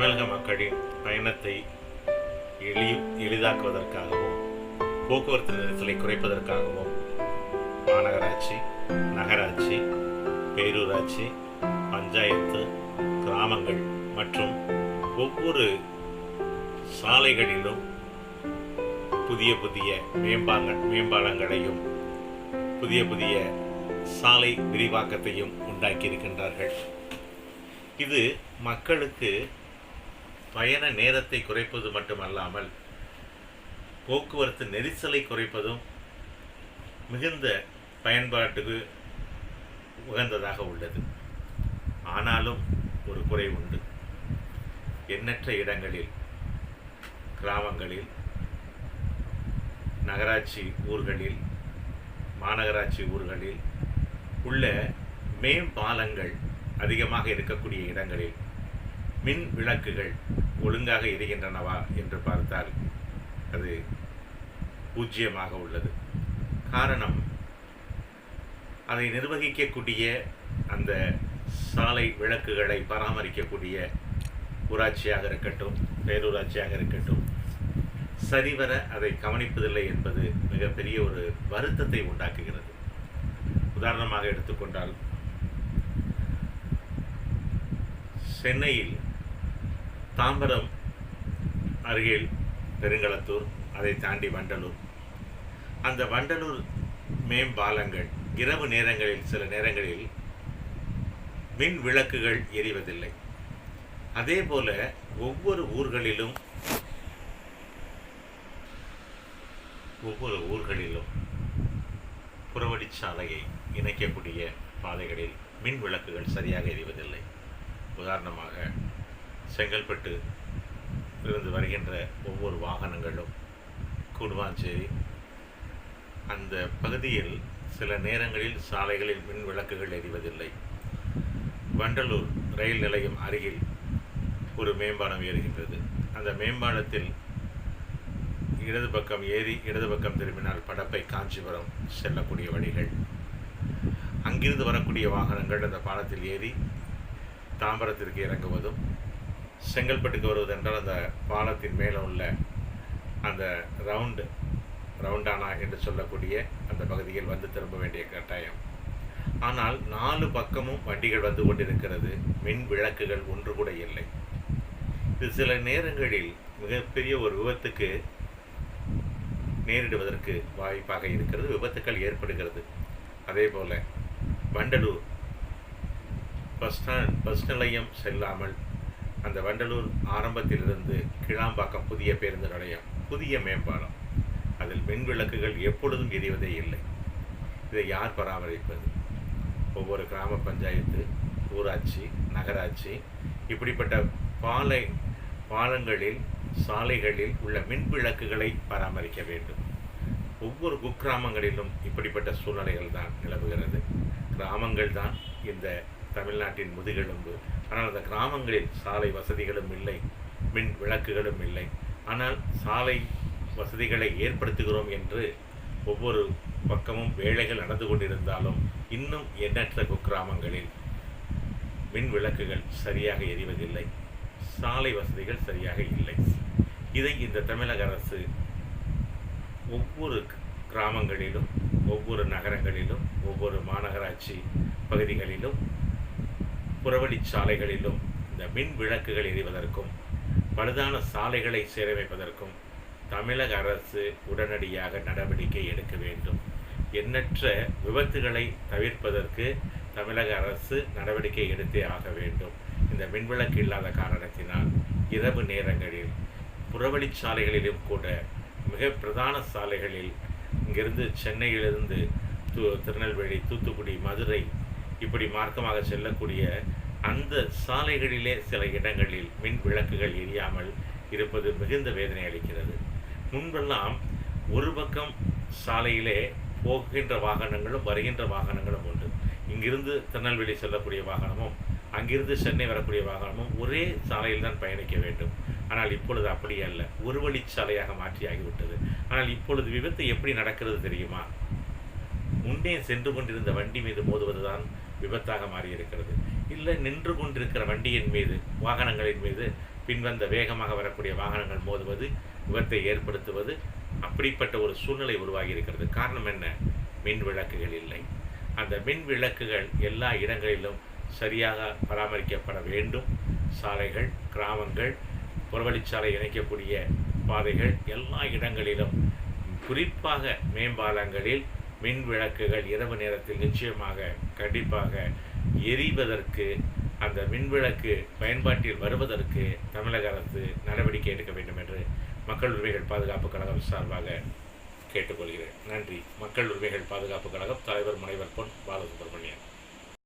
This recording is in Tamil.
தமிழக மக்களின் பயணத்தை எளி எளிதாக்குவதற்காகவும் போக்குவரத்து நெரிசலை குறைப்பதற்காகவும் மாநகராட்சி நகராட்சி பேரூராட்சி பஞ்சாயத்து கிராமங்கள் மற்றும் ஒவ்வொரு சாலைகளிலும் புதிய புதிய மேம்பாங்க மேம்பாலங்களையும் புதிய புதிய சாலை விரிவாக்கத்தையும் உண்டாக்கியிருக்கின்றார்கள். இது மக்களுக்கு பயண நேரத்தை குறைப்பது மட்டுமல்லாமல் போக்குவரத்து நெரிசலை குறைப்பதும் மிகுந்த பயன்பாட்டுக்கு உகந்ததாக உள்ளது. ஆனாலும் ஒரு குறை உண்டு. எண்ணற்ற இடங்களில் கிராமங்களில் நகராட்சி ஊர்களில் மாநகராட்சி ஊர்களில் உள்ள மேம்பாலங்கள் அதிகமாக இருக்கக்கூடிய இடங்களில் மின் விளக்குகள் ஒழுங்காக எரிகின்றனவா என்று பார்த்தால் அது பூஜ்ஜியமாக உள்ளது. காரணம் அதை நிர்வகிக்கக்கூடிய அந்த சாலை விளக்குகளை பராமரிக்கக்கூடிய ஊராட்சியாக இருக்கட்டும் பேரூராட்சியாக இருக்கட்டும் சரிவர அதை கவனிப்பதில்லை என்பது மிகப்பெரிய ஒரு வருத்தத்தை உண்டாக்குகிறது. உதாரணமாக எடுத்துக்கொண்டால் சென்னையில் தாம்பரம் அருகில் பெருங்களத்தூர் அதை தாண்டி வண்டலூர். அந்த வண்டலூர் மேம்பாலங்கள் இரவு நேரங்களில் சில நேரங்களில் மின் விளக்குகள் எரிவதில்லை. அதே போல ஒவ்வொரு ஊர்களிலும் ஒவ்வொரு ஊர்களிலும் புறவழிச்சாலையை இணைக்கக்கூடிய பாதைகளில் மின் விளக்குகள் சரியாக எரிவதில்லை. உதாரணமாக செங்கல்பட்டு இருந்து வருகின்ற ஒவ்வொரு வாகனங்களும் கூடுவாஞ்சேரி. அந்த பகுதியில் சில நேரங்களில் சாலைகளில் மின் விளக்குகள் எரிவதில்லை. வண்டலூர் ரயில் நிலையம் அருகில் ஒரு மேம்பாலம் ஏறுகின்றது. அந்த மேம்பாலத்தில் இடது பக்கம் ஏறி இடது பக்கம் திரும்பினால் படப்பை காஞ்சிபுரம் செல்லக்கூடிய வழிகள். அங்கிருந்து வரக்கூடிய வாகனங்கள் அந்த பாலத்தில் ஏறி தாம்பரத்திற்கு இறங்குவதும் செங்கல்பட்டுக்கு வருவதென்றால் அந்த பாலத்தின் மேலே உள்ள அந்த ரவுண்டு ரவுண்டானா என்று சொல்லக்கூடிய அந்த பகுதியில் வந்து திரும்ப வேண்டிய கட்டாயம். ஆனால் நாலு பக்கமும் வண்டிகள் வந்து கொண்டிருக்கிறது. மின் விளக்குகள் ஒன்று கூட இல்லை. இது சில நேரங்களில் மிகப்பெரிய ஒரு விபத்துக்கு நேரிடுவதற்கு வாய்ப்பாக இருக்கிறது. விபத்துக்கள் ஏற்படுகிறது. அதே போல் வண்டலூர் பஸ் ஸ்டாண்ட் பஸ் நிலையம் செல்லாமல் அந்த வண்டலூர் ஆரம்பத்திலிருந்து கிளாம்பாக்கம் புதிய பேருந்து நிலையம் புதிய மேம்பாலம். அதில் மின் விளக்குகள் எப்பொழுதும் எரிவதே இல்லை. இதை யார் பராமரிப்பது? ஒவ்வொரு கிராம பஞ்சாயத்து ஊராட்சி நகராட்சி இப்படிப்பட்ட பாலை பாலங்களில் சாலைகளில் உள்ள மின் விளக்குகளை பராமரிக்க வேண்டும். ஒவ்வொரு குக்கிராமங்களிலும் இப்படிப்பட்ட சூழ்நிலைகள் தான் நிலவுகிறது. கிராமங்கள் தான் இந்த தமிழ்நாட்டின் முதுகெலும்பு. ஆனால் அந்த கிராமங்களில் சாலை வசதிகளும் இல்லை மின் விளக்குகளும் இல்லை. ஆனால் சாலை வசதிகளை ஏற்படுத்துகிறோம் என்று ஒவ்வொரு பக்கமும் வேலைகள் நடந்து கொண்டிருந்தாலும் இன்னும் எண்ணற்ற குக்கிராமங்களில் மின் விளக்குகள் சரியாக எரிவதில்லை. சாலை வசதிகள் சரியாக இல்லை. இதை இந்த தமிழக அரசு ஒவ்வொரு கிராமங்களிலும் ஒவ்வொரு நகரங்களிலும் ஒவ்வொரு மாநகராட்சி பகுதிகளிலும் புறவழிச்சாலைகளிலும் இந்த மின் விளக்குகள் எரிவதற்கும் பழுதான சாலைகளை சீரமைப்பதற்கும் தமிழக அரசு உடனடியாக நடவடிக்கை எடுக்க வேண்டும். எண்ணற்ற விபத்துகளை தவிர்ப்பதற்கு தமிழக அரசு நடவடிக்கை எடுத்தே ஆக வேண்டும். இந்த மின்விளக்கு இல்லாத காரணத்தினால் இரவு நேரங்களில் புறவழிச்சாலைகளிலும் கூட மிக பிரதான சாலைகளில் இங்கிருந்து சென்னையிலிருந்து து திருநெல்வேலி தூத்துக்குடி மதுரை இப்படி மார்க்கமாக செல்லக்கூடிய அந்த சாலைகளிலே சில இடங்களில் மின் விளக்குகள் எரியாமல் இருப்பது மிகுந்த வேதனை அளிக்கிறது. முன்பெல்லாம் ஒரு பக்கம் சாலையிலே போகின்ற வாகனங்களும் வருகின்ற வாகனங்களும் உண்டு. இங்கிருந்து திருநெல்வேலி செல்லக்கூடிய வாகனமும் அங்கிருந்து சென்னை வரக்கூடிய வாகனமும் ஒரே சாலையில் தான் பயணிக்க வேண்டும். ஆனால் இப்பொழுது அப்படி அல்ல. ஒரு வழிச்சாலையாக மாற்றியாகிவிட்டது. ஆனால் இப்பொழுது விபத்து எப்படி நடக்கிறது தெரியுமா? முன்னே சென்று கொண்டிருந்த வண்டி மீது மோதுவதுதான் விபத்தாக மாறியிருக்கிறது. இல்லை நின்று கொண்டிருக்கிற வண்டியின் மீது வாகனங்களின் மீது பின்வந்த வேகமாக வரக்கூடிய வாகனங்கள் மோதுவது விபத்தை ஏற்படுத்துவது அப்படிப்பட்ட ஒரு சூழ்நிலை உருவாகி இருக்கிறது காரணம் என்ன? மின் விளக்குகள் இல்லை. அந்த மின் விளக்குகள் எல்லா இடங்களிலும் சரியாக பராமரிக்கப்பட வேண்டும். சாலைகள் கிராமங்கள் புறவழிச்சாலை இணைக்கக்கூடிய பாதைகள் எல்லா இடங்களிலும் குறிப்பாக மேம்பாலங்களில் மின் விளக்குகள் இரவு நேரத்தில் நிச்சயமாக கண்டிப்பாக எரிவதற்கு அந்த மின்விளக்கு பயன்பாட்டில் வருவதற்கு தமிழக அரசு நடவடிக்கை எடுக்க வேண்டும் என்று மக்கள் உரிமைகள் பாதுகாப்பு கழகம் சார்பாக கேட்டுக்கொள்கிறேன். நன்றி. மக்கள் உரிமைகள் பாதுகாப்பு கழகம் தலைவர் முனைவர் பொன் பாலசுப்ரமணியன்.